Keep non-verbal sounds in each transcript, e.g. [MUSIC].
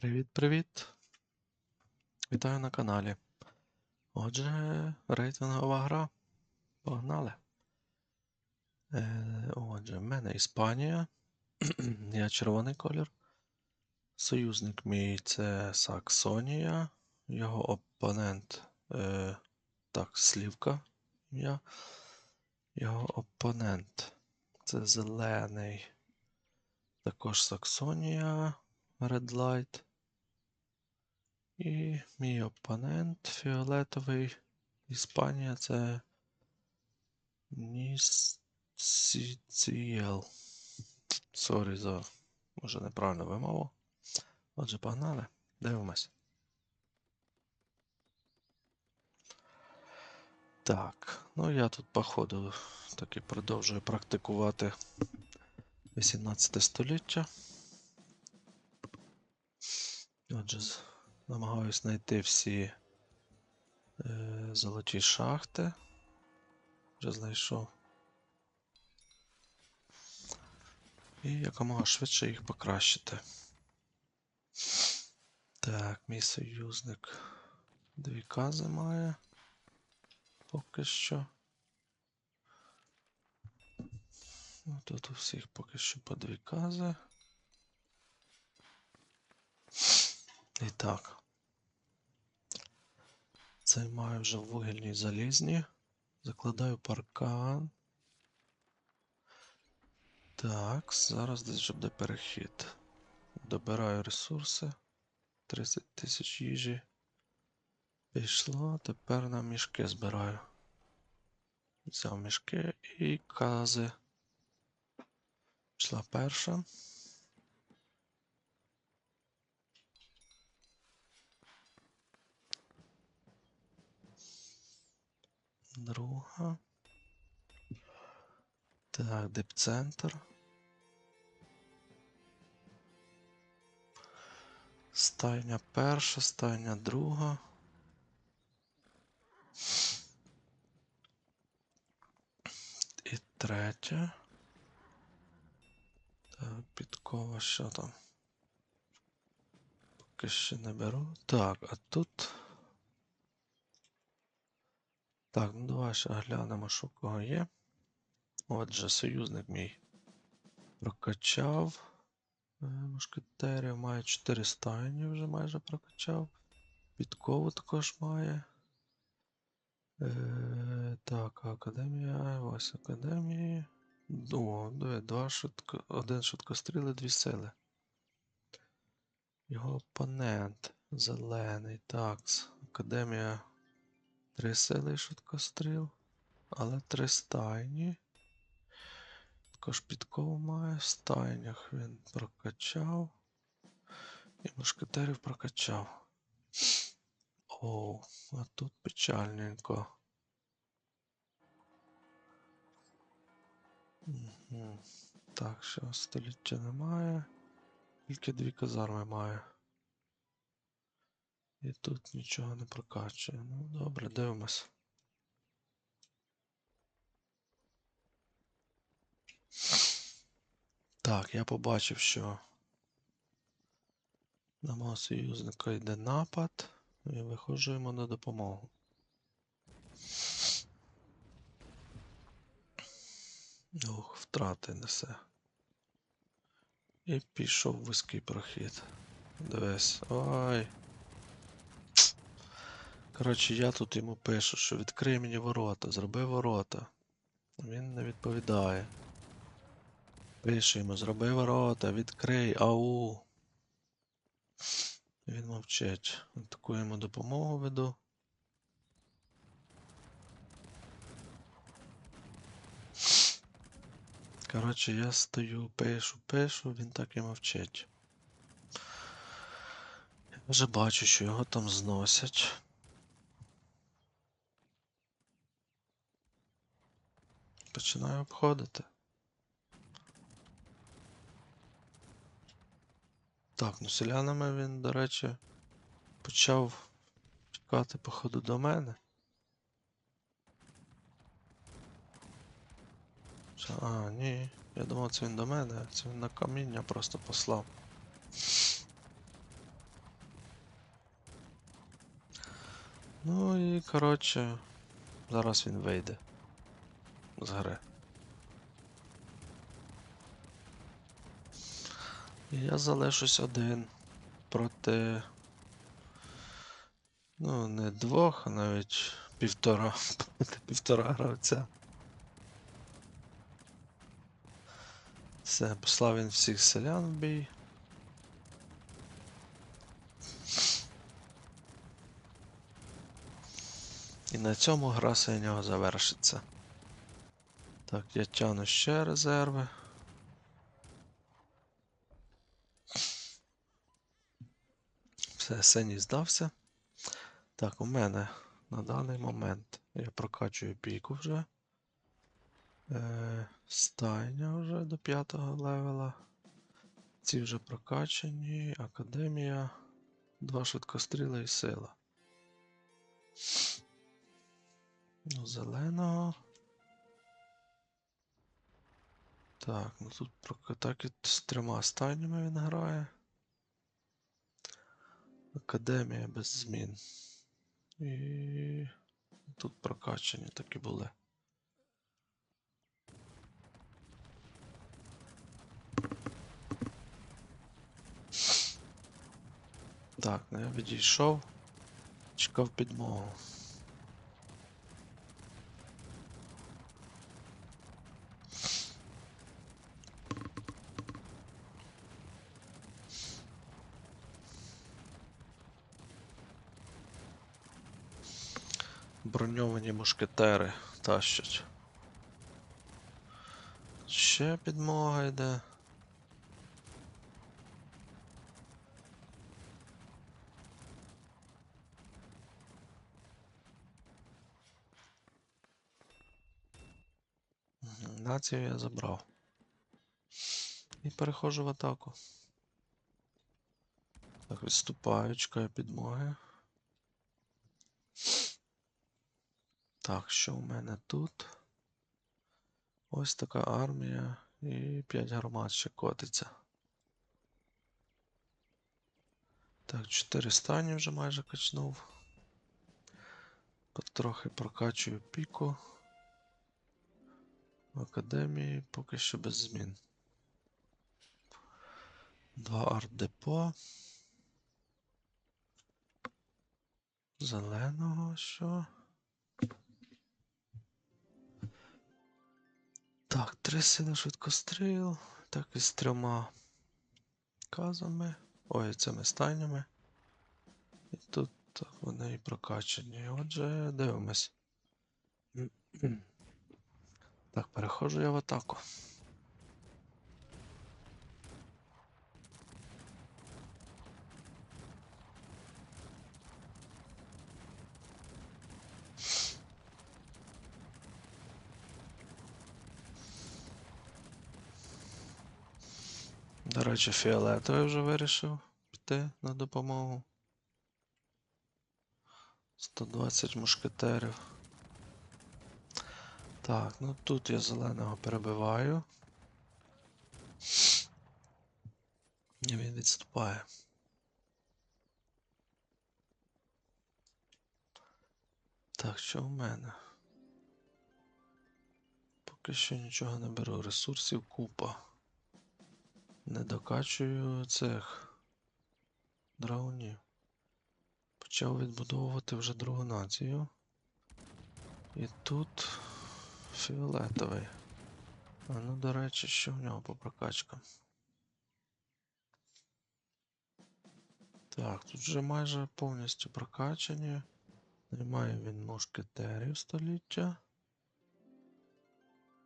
Привіт-привіт! Вітаю на каналі. Отже, рейтингова гра. Погнали. Е, отже, в мене Іспанія. [CLEARS THROAT] Я червоний колір. Союзник мій це Саксонія. Його опонент. Е, так, Слівка. ім'я. Його опонент. Це зелений. Також Саксонія. Red Light. І мій опонент фіолетовий. Іспанія це Нісціцієл. Сорі за, може, неправильну вимову. Отже, погнали. Дивимось. Так, ну я тут, походу, таки продовжую практикувати 18 століття. Отже, намагаюсь знайти всі е, золоті шахти. Вже знайшов. І якомога швидше їх покращити. Так, мій союзник дві кази має. Поки що. Ну, тут у всіх поки що по дві кази. І так. Це маю вже вугільні залізні. Закладаю паркан. Так, зараз десь вже буде перехід. Добираю ресурси. 30 тисяч їжі. Пішло. Тепер на мішки збираю. Взяв мішки і кази. Пішла перша. Друга. Так, депцентр. Стайня перша, стайня друга. І третя. Так, підкова, що там? Поки ще не беру. Так, а тут. Так, ну давай ще глянемо, що в кого є. Отже, союзник мій прокачав. Е, Мушкетерів має 4 стайні вже майже прокачав. Підкову також має. Е, так, академія, ось академії. О, диви, два швидко, один швидкостріл і дві сили. Його опонент зелений. Так, академія Три сили і швидкостріл, але три стайні. Також підкову має. В стайнях він прокачав. І мушкетерів прокачав. О, а тут печальненько. Угу. Так, що століття немає. Тільки дві казарми має. І тут нічого не прокачує. Ну, добре, дивимось. Так, я побачив, що на мого союзника йде напад, і виходжу йому на допомогу. Ох, втрати несе. І пішов вузький прохід. Дивись. Ой. Коротше, я тут йому пишу, що відкрий мені ворота, зроби ворота. Він не відповідає. Пишу йому, зроби ворота, відкрий, ау. Він мовчить. Таку йому допомогу веду. Коротше, я стою, пишу, пишу, він так і мовчить. Я вже бачу, що його там зносять. починаю обходити. Так, ну селянами він, до речі, почав чекати, походу, до мене. А, ні, я думав, це він до мене, це він на каміння просто послав. Ну і коротше, зараз він вийде з гри. Я залишусь один проти. Ну, не двох, а навіть півтора. півтора гравця. Все, послав він всіх селян в бій. І на цьому гра синього завершиться. Так, я тяну ще резерви. Все, синій здався. Так, у мене на даний момент я прокачую піку вже. Е, стайня вже до 5 левела. Ці вже прокачані. Академія. Два швидкостріли і сила. Ну, зеленого. Так, ну тут прока- так з трьома стайнями він грає. Академія без змін. І тут прокачані такі були. Так, ну я відійшов. Чекав підмогу. Броньовані мушкетери тащать. Ще підмога йде. Націю я забрав. І переходжу в атаку. Так, відступаю, чекаю підмоги. Так, що у мене тут? Ось така армія і 5 гармат ще котиться. Так, 4 стані вже майже качнув. Потрохи прокачую піку. В академії поки що без змін. Два арт-депо. Зеленого що? Так, три сили швидкостріл. Так і з трьома казами. Ой, цими стайнями. І тут так, вони і прокачані. Отже, дивимось. Так, переходжу я в атаку. Речі, фіолетовий вже вирішив піти на допомогу. 120 мушкетерів. Так, ну тут я зеленого перебиваю. І він відступає. Так, що в мене? Поки що нічого не беру. Ресурсів купа. Не докачую цих драгунів. Почав відбудовувати вже другу націю. І тут фіолетовий. А ну, до речі, що в нього по прокачкам? Так, тут вже майже повністю прокачані. Немає він мушкетерів століття.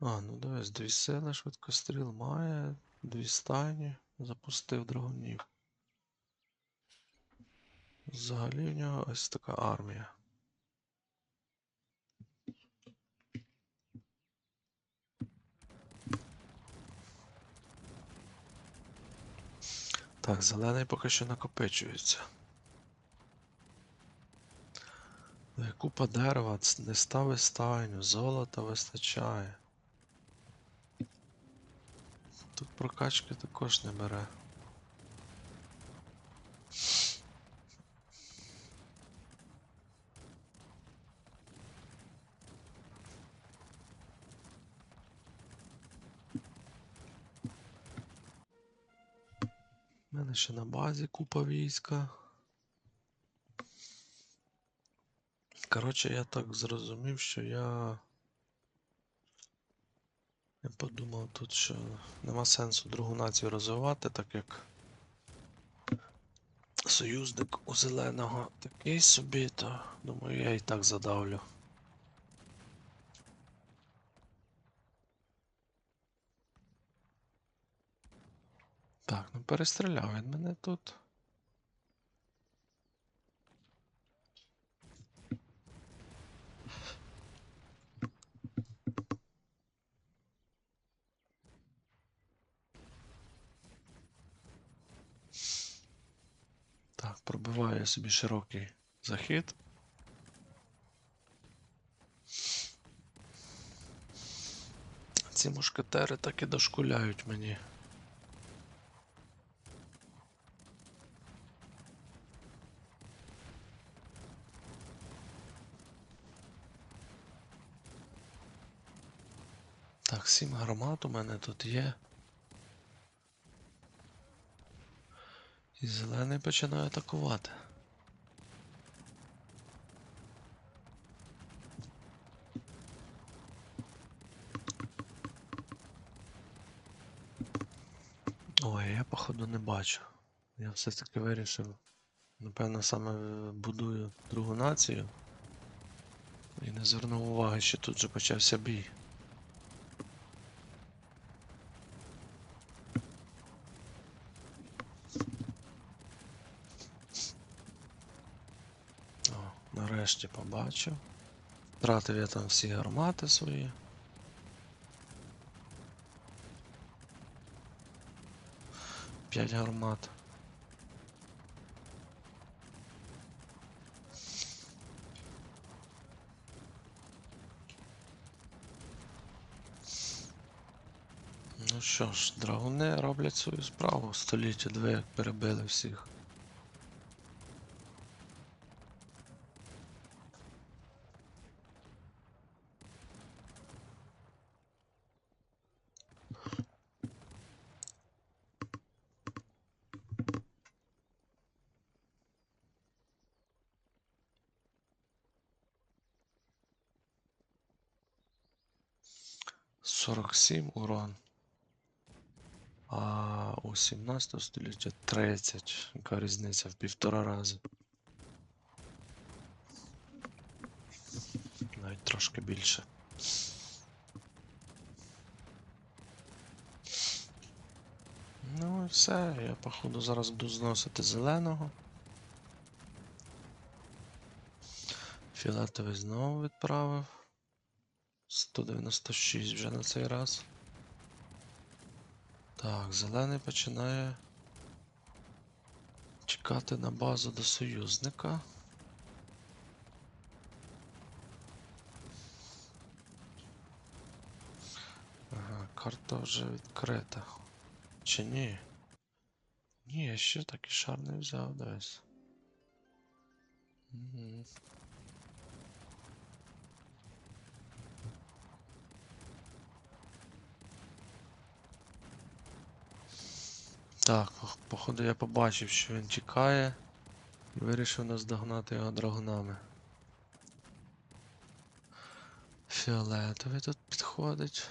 А, ну дивись, дві сили швидкостріл має, дві стайні, запустив драгунів. Взагалі в нього ось така армія. Так, зелений поки що накопичується. Купа дерева, не стави стайню, золота вистачає. прокачки також не бере. У мене ще на базі купа війська. Коротше, я так зрозумів, що я... Я подумав тут, що нема сенсу другу націю розвивати, так як союзник у зеленого такий собі, то думаю, я і так задавлю. Так, ну перестріляв він мене тут. Так, пробиваю собі широкий захід. Ці мушкетери так і дошкуляють мені. Так, сім гармат у мене тут є. І зелений починає атакувати. Ой, я походу не бачу. Я все-таки вирішив. Напевно, саме будую другу націю. І не звернув уваги, що тут же почався бій. О, нарешті побачив. Втратив я там всі гармати свої. П'ять гармат. Ну що ж, драгуни роблять свою справу. Століття дві як перебили всіх. Сорок сім урон. А у 17 століття 30. Яка різниця в півтора рази. Навіть трошки більше. Ну і все, я походу зараз буду зносити зеленого. Фіолетовий знову відправив. 196 вже на цей раз. Так, зелений починає чекати на базу до союзника. Ага, карта вже відкрита. Чи ні? Ні, я ще такий шар не взяв десь. Угу. Так, пох- походу я побачив, що він тікає і вирішив наздогнати його драгунами. Фіолетовий тут підходить.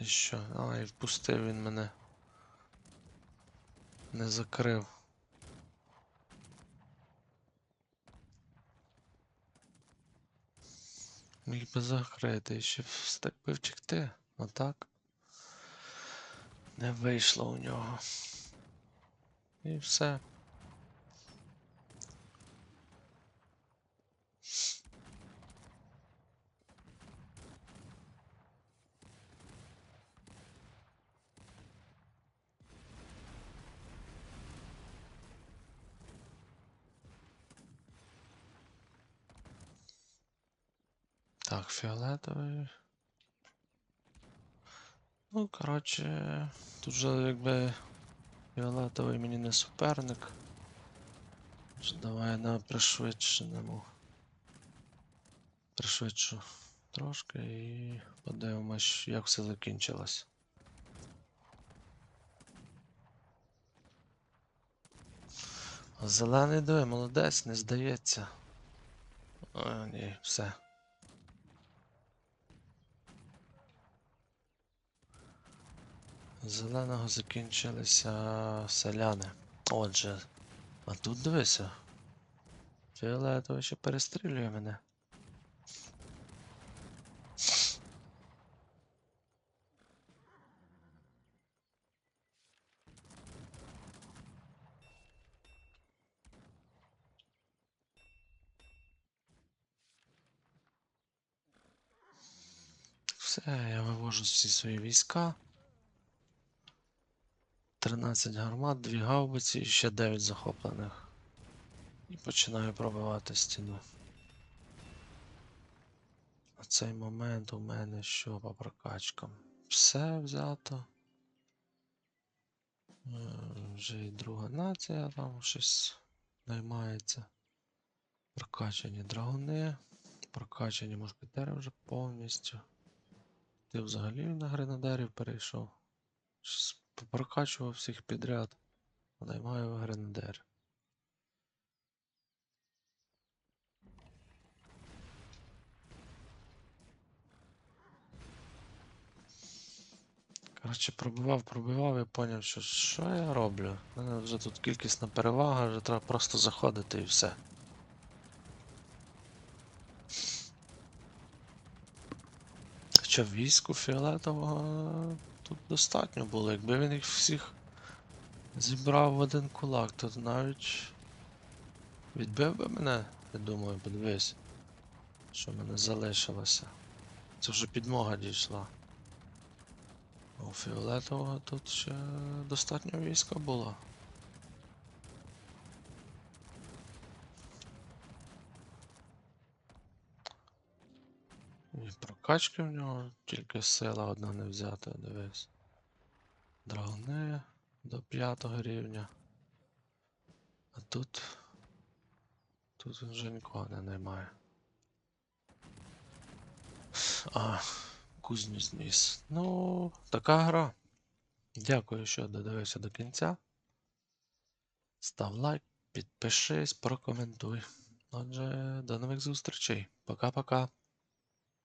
І що? А, і впустив він мене. Не закрив. Міг би закрити ще встиг би втекти. А так. Не вийшло у нього. І все. Так, фіолетовий. Ну, коротше, тут вже якби Фіолетовий мені не суперник. Тож Давай на пришвидшеному. Пришвидшу трошки і подивимось, як все закінчилось. Зелений диви, молодець, не здається. О, ні, все. Зеленого закінчилися селяни. Отже, а тут дивися. Фіолетовий ще перестрілює мене. Все, я вивожу всі свої війська. 13 гармат, 2 гаубиці і ще 9 захоплених. І починаю пробивати стіну. На цей момент у мене що по прокачкам? Все взято. Е, Вже і друга нація там щось наймається. Прокачані драгуни, прокачані мушкетери вже повністю. Ти взагалі на гренадерів перейшов. Щось попрокачував всіх підряд. Наймаю гренадер. Коротше, пробивав, пробивав і поняв, що що я роблю? У мене вже тут кількісна перевага, вже треба просто заходити і все. Хоча війську фіолетового тут достатньо було. Якби він їх всіх зібрав в один кулак, то навіть відбив би мене, я думаю, подивись, що мене залишилося. Це вже підмога дійшла. У фіолетового тут ще достатньо війська було. І прокачки в нього тільки сила одна не взята, дивись. Драгуни до п'ятого рівня. А тут. Тут вже нікого не наймає. А, кузню зніс. Ну, така гра. Дякую, що додивився до кінця. Став лайк, підпишись, прокоментуй. Отже, до нових зустрічей. Пока-пока.